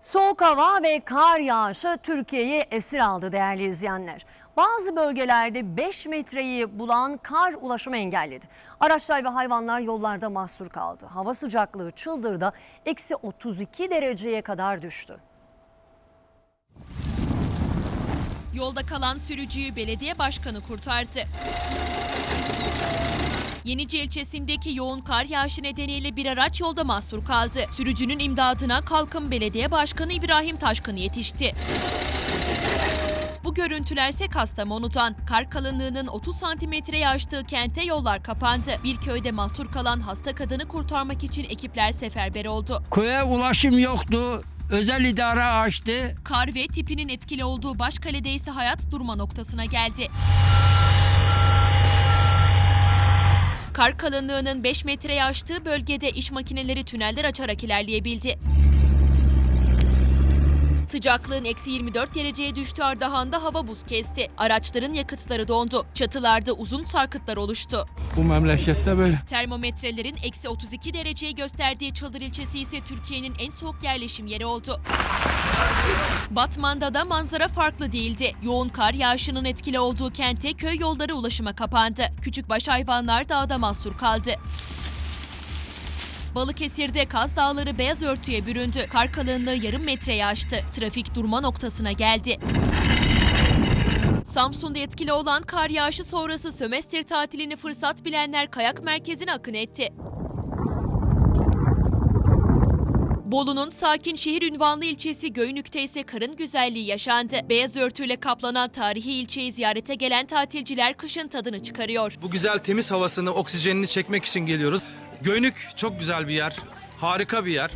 Soğuk hava ve kar yağışı Türkiye'yi esir aldı değerli izleyenler. Bazı bölgelerde 5 metreyi bulan kar ulaşımı engelledi. Araçlar ve hayvanlar yollarda mahsur kaldı. Hava sıcaklığı çıldırda eksi 32 dereceye kadar düştü. Yolda kalan sürücüyü belediye başkanı kurtardı. Yenice ilçesindeki yoğun kar yağışı nedeniyle bir araç yolda mahsur kaldı. Sürücünün imdadına Kalkın Belediye Başkanı İbrahim Taşkın yetişti. Bu görüntülerse Kastamonu'dan. Kar kalınlığının 30 santimetreye aştığı kente yollar kapandı. Bir köyde mahsur kalan hasta kadını kurtarmak için ekipler seferber oldu. Köye ulaşım yoktu. Özel idare açtı. Kar ve tipinin etkili olduğu Başkale'de ise hayat durma noktasına geldi. Kar kalınlığının 5 metreye aştığı bölgede iş makineleri tüneller açarak ilerleyebildi. Sıcaklığın eksi 24 dereceye düştüğü Ardahan'da hava buz kesti. Araçların yakıtları dondu. Çatılarda uzun sarkıtlar oluştu. Bu memlekette böyle. Termometrelerin eksi 32 dereceyi gösterdiği Çalır ilçesi ise Türkiye'nin en soğuk yerleşim yeri oldu. Batman'da da manzara farklı değildi. Yoğun kar yağışının etkili olduğu kente köy yolları ulaşıma kapandı. Küçükbaş hayvanlar dağda mahsur kaldı. Balıkesir'de Kaz Dağları beyaz örtüye büründü. Kar kalınlığı yarım metreye aştı. Trafik durma noktasına geldi. Samsun'da etkili olan kar yağışı sonrası sömestr tatilini fırsat bilenler kayak merkezine akın etti. Bolu'nun sakin şehir ünvanlı ilçesi Göynük'te ise karın güzelliği yaşandı. Beyaz örtüyle kaplanan tarihi ilçeyi ziyarete gelen tatilciler kışın tadını çıkarıyor. Bu güzel temiz havasını, oksijenini çekmek için geliyoruz. Göynük çok güzel bir yer. Harika bir yer.